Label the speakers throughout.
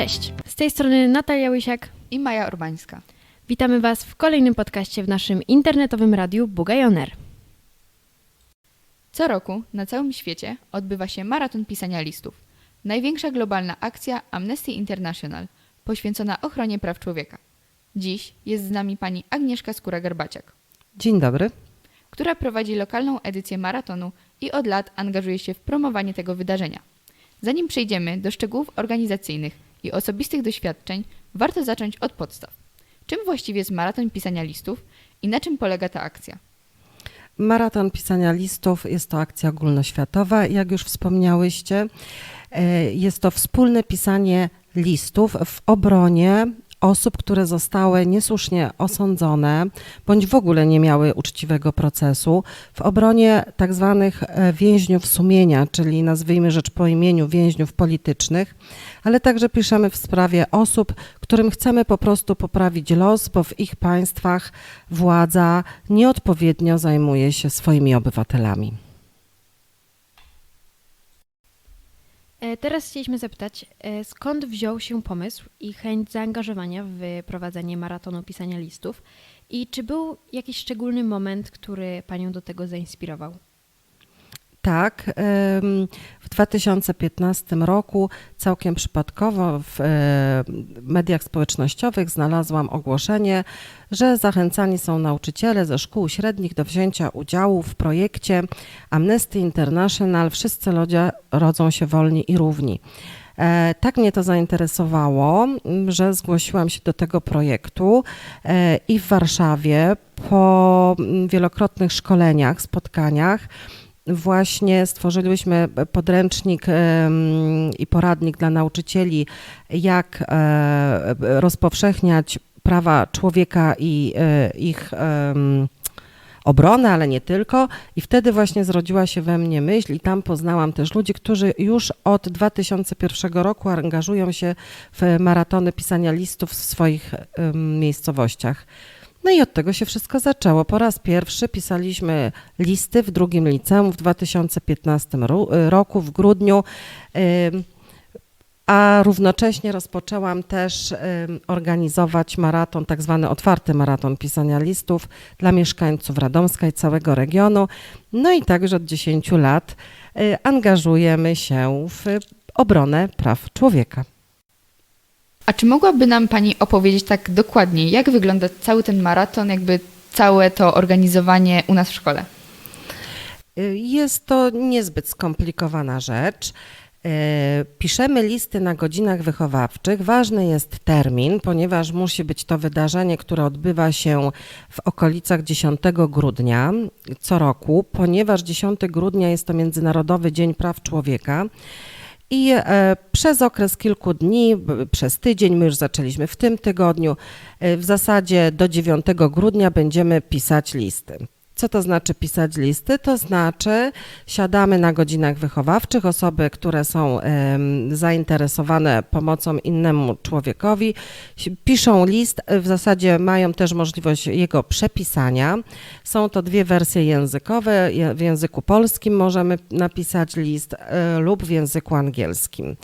Speaker 1: Cześć, z tej strony Natalia Łysiak.
Speaker 2: i Maja Urbańska.
Speaker 1: Witamy Was w kolejnym podcaście w naszym internetowym radiu Bugajoner.
Speaker 2: Co roku na całym świecie odbywa się maraton pisania listów. Największa globalna akcja Amnesty International poświęcona ochronie praw człowieka. Dziś jest z nami pani Agnieszka Skóra-Garbaciak,
Speaker 3: Dzień dobry.
Speaker 2: która prowadzi lokalną edycję maratonu i od lat angażuje się w promowanie tego wydarzenia. Zanim przejdziemy do szczegółów organizacyjnych i osobistych doświadczeń, warto zacząć od podstaw. Czym właściwie jest maraton pisania listów i na czym polega ta akcja?
Speaker 3: Maraton pisania listów jest to akcja ogólnoświatowa. Jak już wspomniałyście, e, jest to wspólne pisanie listów w obronie osób, które zostały niesłusznie osądzone bądź w ogóle nie miały uczciwego procesu, w obronie tak zwanych e, więźniów sumienia, czyli nazwijmy rzecz po imieniu więźniów politycznych, ale także piszemy w sprawie osób, którym chcemy po prostu poprawić los, bo w ich państwach władza nieodpowiednio zajmuje się swoimi obywatelami.
Speaker 1: Teraz chcieliśmy zapytać, e, skąd wziął się pomysł i chęć zaangażowania w prowadzenie maratonu pisania listów i czy był jakiś szczególny moment, który Panią do tego zainspirował?
Speaker 3: Tak, w 2015 roku całkiem przypadkowo w e, mediach społecznościowych znalazłam ogłoszenie, że zachęcani są nauczyciele ze szkół średnich do wzięcia udziału w projekcie Amnesty International Wszyscy ludzie rodzą się wolni i równi. E, Tak mnie to zainteresowało, że zgłosiłam się do tego projektu e, i w Warszawie po wielokrotnych szkoleniach, spotkaniach właśnie stworzyliśmy podręcznik i poradnik dla nauczycieli, jak e, rozpowszechniać prawa człowieka i e, ich obronę, ale nie tylko. I wtedy właśnie zrodziła się we mnie myśl i tam poznałam też ludzi, którzy już od 2001 roku angażują się w maratony pisania listów w swoich miejscowościach. No i od tego się wszystko zaczęło. Po raz pierwszy pisaliśmy listy w drugim liceum w 2015 ro- roku, w grudniu. A równocześnie rozpoczęłam też organizować maraton, tak zwany otwarty maraton pisania listów dla mieszkańców Radomska i całego regionu. No i także od 10 lat y, angażujemy się w obronę praw człowieka.
Speaker 2: A czy mogłaby nam Pani opowiedzieć tak dokładniej, jak wygląda cały ten maraton, jakby całe to organizowanie u nas w szkole?
Speaker 3: Y, Jest to niezbyt skomplikowana rzecz. Y, Piszemy listy na godzinach wychowawczych. Ważny jest termin, ponieważ musi być to wydarzenie, które odbywa się w okolicach 10 grudnia co roku, ponieważ 10 grudnia jest to Międzynarodowy Dzień Praw Człowieka. I e, przez okres kilku dni, przez tydzień, my już zaczęliśmy w tym tygodniu, e, w zasadzie do 9 grudnia będziemy pisać listy. Co to znaczy pisać listy? To znaczy siadamy na godzinach wychowawczych, osoby, które są zainteresowane pomocą innemu człowiekowi, piszą list, w zasadzie mają też możliwość jego przepisania. Są to dwie wersje językowe. W języku polskim możemy napisać list e, lub w języku angielskim.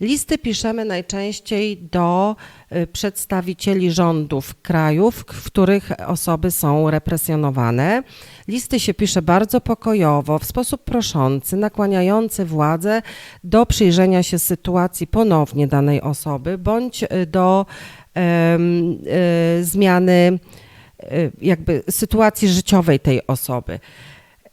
Speaker 3: Listy piszemy najczęściej do y, przedstawicieli rządów krajów, w których osoby są represjonowane. Listy się pisze bardzo pokojowo, w sposób proszący, nakłaniający władzę do przyjrzenia się sytuacji ponownie danej osoby, bądź y, do em, y, zmiany y, jakby sytuacji życiowej tej osoby.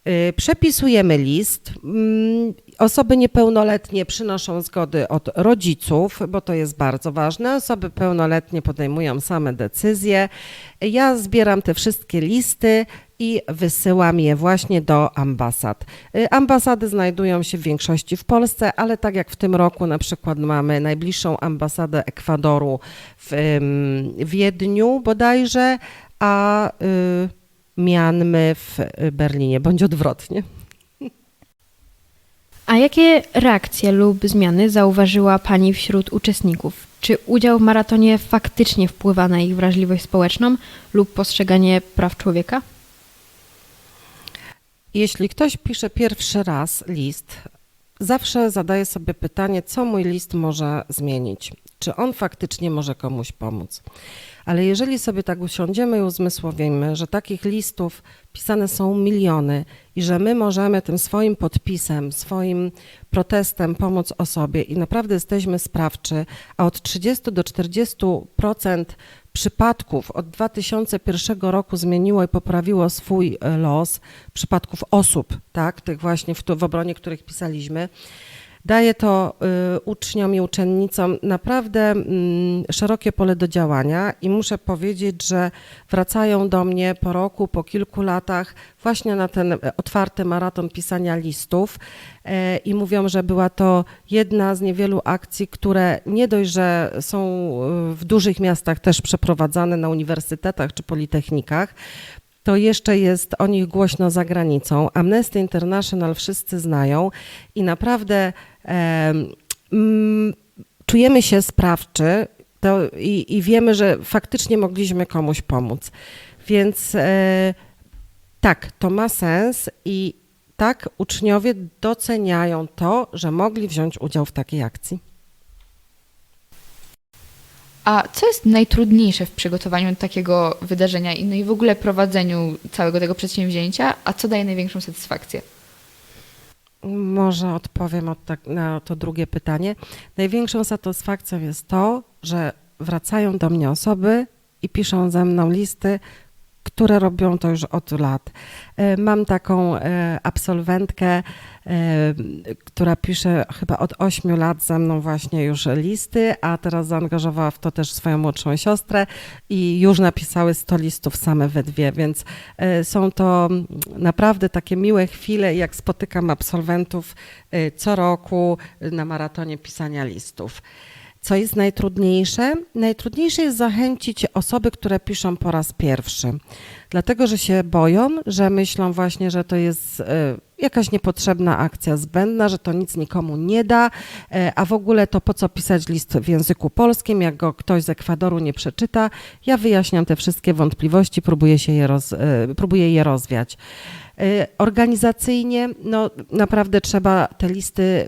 Speaker 3: Y, Przepisujemy list. Mm, Osoby niepełnoletnie przynoszą zgody od rodziców, bo to jest bardzo ważne. Osoby pełnoletnie podejmują same decyzje. Ja zbieram te wszystkie listy i wysyłam je właśnie do ambasad. Y, Ambasady znajdują się w większości w Polsce, ale tak jak w tym roku na przykład mamy najbliższą ambasadę Ekwadoru w Wiedniu bodajże, a y, Mianmy w y, Berlinie, bądź odwrotnie.
Speaker 1: A jakie reakcje lub zmiany zauważyła Pani wśród uczestników? Czy udział w maratonie faktycznie wpływa na ich wrażliwość społeczną lub postrzeganie praw człowieka?
Speaker 3: Jeśli ktoś pisze pierwszy raz list, zawsze zadaję sobie pytanie, co mój list może zmienić. czy on faktycznie może komuś pomóc. Ale jeżeli sobie tak usiądziemy i uzmysłowimy, że takich listów pisane są miliony i że my możemy tym swoim podpisem, swoim protestem pomóc osobie i naprawdę jesteśmy sprawczy, a od 30 do 40% przypadków od 2001 roku zmieniło i poprawiło swój e, los, przypadków osób, tak, tych właśnie w, w obronie których pisaliśmy, Daje to y, uczniom i uczennicom naprawdę mm, szerokie pole do działania i muszę powiedzieć, że wracają do mnie po roku, po kilku latach właśnie na ten otwarty maraton pisania listów e, i mówią, że była to jedna z niewielu akcji, które nie dość, że są y, w dużych miastach też przeprowadzane na uniwersytetach czy politechnikach, to jeszcze jest o nich głośno za granicą. Amnesty International wszyscy znają i naprawdę em, mm, czujemy się sprawczy i, i wiemy, że faktycznie mogliśmy komuś pomóc. Więc e, tak, to ma sens i tak uczniowie doceniają to, że mogli wziąć udział w takiej akcji.
Speaker 2: A co jest najtrudniejsze w przygotowaniu takiego wydarzenia no i w ogóle prowadzeniu całego tego przedsięwzięcia, a co daje największą satysfakcję?
Speaker 3: Może odpowiem od tak, na to drugie pytanie. Największą satysfakcją jest to, że wracają do mnie osoby i piszą ze mną listy, które robią to już od lat. E, Mam taką e, absolwentkę, e, która pisze chyba od 8 lat ze mną właśnie już listy, a teraz zaangażowała w to też swoją młodszą siostrę i już napisały 100 listów same we dwie, więc są to naprawdę takie miłe chwile, jak spotykam absolwentów co roku na maratonie pisania listów. Co jest najtrudniejsze? Najtrudniejsze jest zachęcić osoby, które piszą po raz pierwszy, dlatego że się boją, że myślą właśnie, że to jest e, jakaś niepotrzebna akcja zbędna, że to nic nikomu nie da, e, a w ogóle to po co pisać list w języku polskim, jak go ktoś z Ekwadoru nie przeczyta. Ja wyjaśniam te wszystkie wątpliwości, próbuję, się je, roz, e, próbuję je rozwiać. Organizacyjnie, no naprawdę trzeba te listy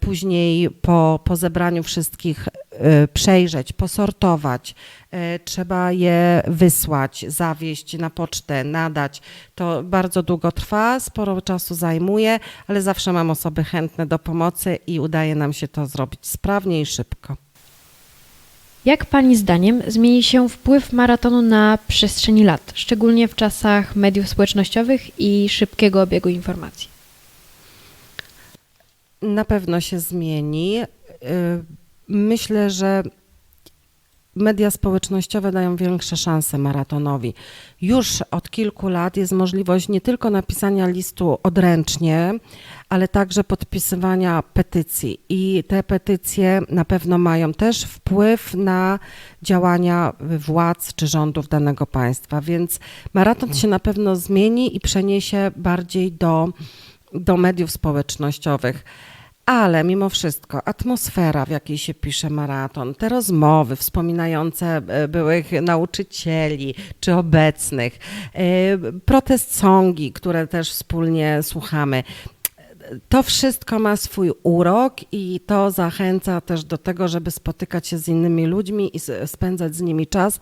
Speaker 3: później po, po zebraniu wszystkich e, przejrzeć, posortować. E, Trzeba je wysłać, zawieźć na pocztę, nadać. To bardzo długo trwa, sporo czasu zajmuje, ale zawsze mam osoby chętne do pomocy i udaje nam się to zrobić sprawnie i szybko.
Speaker 1: Jak Pani zdaniem zmieni się wpływ maratonu na przestrzeni lat, szczególnie w czasach mediów społecznościowych i szybkiego obiegu informacji?
Speaker 3: Na pewno się zmieni. Y, Myślę, że media społecznościowe dają większe szanse maratonowi. Już od kilku lat jest możliwość nie tylko napisania listu odręcznie, ale także podpisywania petycji. I te petycje na pewno mają też wpływ na działania władz czy rządów danego państwa. Więc maraton się na pewno zmieni i przeniesie bardziej do, do mediów społecznościowych. Ale mimo wszystko atmosfera, w jakiej się pisze maraton, te rozmowy wspominające e, byłych nauczycieli czy obecnych, e, protest songi, które też wspólnie słuchamy. To wszystko ma swój urok i to zachęca też do tego, żeby spotykać się z innymi ludźmi i spędzać z nimi czas,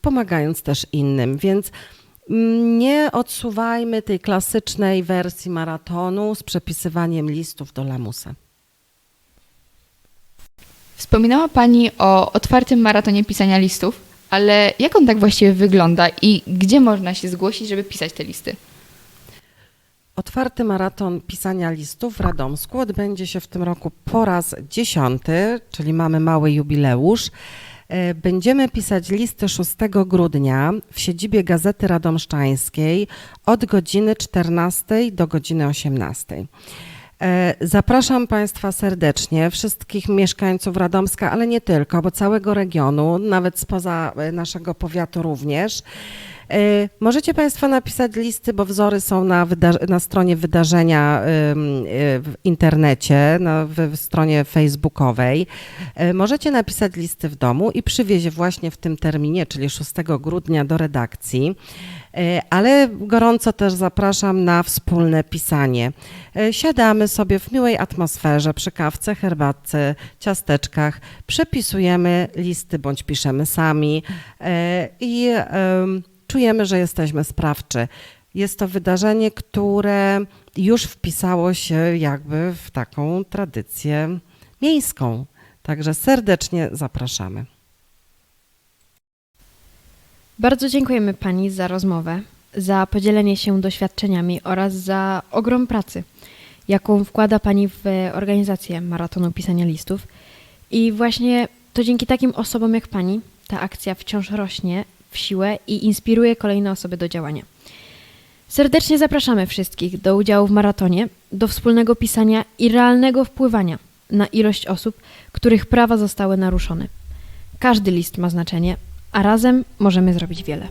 Speaker 3: pomagając też innym. Więc nie odsuwajmy tej klasycznej wersji maratonu z przepisywaniem listów do lamusa.
Speaker 2: Wspominała Pani o otwartym maratonie pisania listów, ale jak on tak właściwie wygląda i gdzie można się zgłosić, żeby pisać te listy?
Speaker 3: Otwarty maraton pisania listów w Radomsku odbędzie się w tym roku po raz dziesiąty, czyli mamy mały jubileusz. E, Będziemy pisać listy 6 grudnia w siedzibie Gazety Radomszczańskiej od godziny 14 do godziny 18. E, Zapraszam Państwa serdecznie, wszystkich mieszkańców Radomska, ale nie tylko, bo całego regionu, nawet spoza e, naszego powiatu również. E, Możecie Państwo napisać listy, bo wzory są na, na stronie wydarzenia y, w internecie, na, w, stronie facebookowej. E, Możecie napisać listy w domu i przywieźć właśnie w tym terminie, czyli 6 grudnia do redakcji. Ale gorąco też zapraszam na wspólne pisanie. Siadamy sobie w miłej atmosferze przy kawce, herbatce, ciasteczkach, przepisujemy listy bądź piszemy sami i czujemy, że jesteśmy sprawczy. Jest to wydarzenie, które już wpisało się jakby w taką tradycję miejską. Także serdecznie zapraszamy.
Speaker 1: Bardzo dziękujemy Pani za rozmowę, za podzielenie się doświadczeniami oraz za ogrom pracy, jaką wkłada Pani w organizację maratonu pisania listów. I właśnie to dzięki takim osobom jak Pani ta akcja wciąż rośnie w siłę i inspiruje kolejne osoby do działania. Serdecznie zapraszamy wszystkich do udziału w maratonie, do wspólnego pisania i realnego wpływania na ilość osób, których prawa zostały naruszone. Każdy list ma znaczenie, a razem możemy zrobić wiele.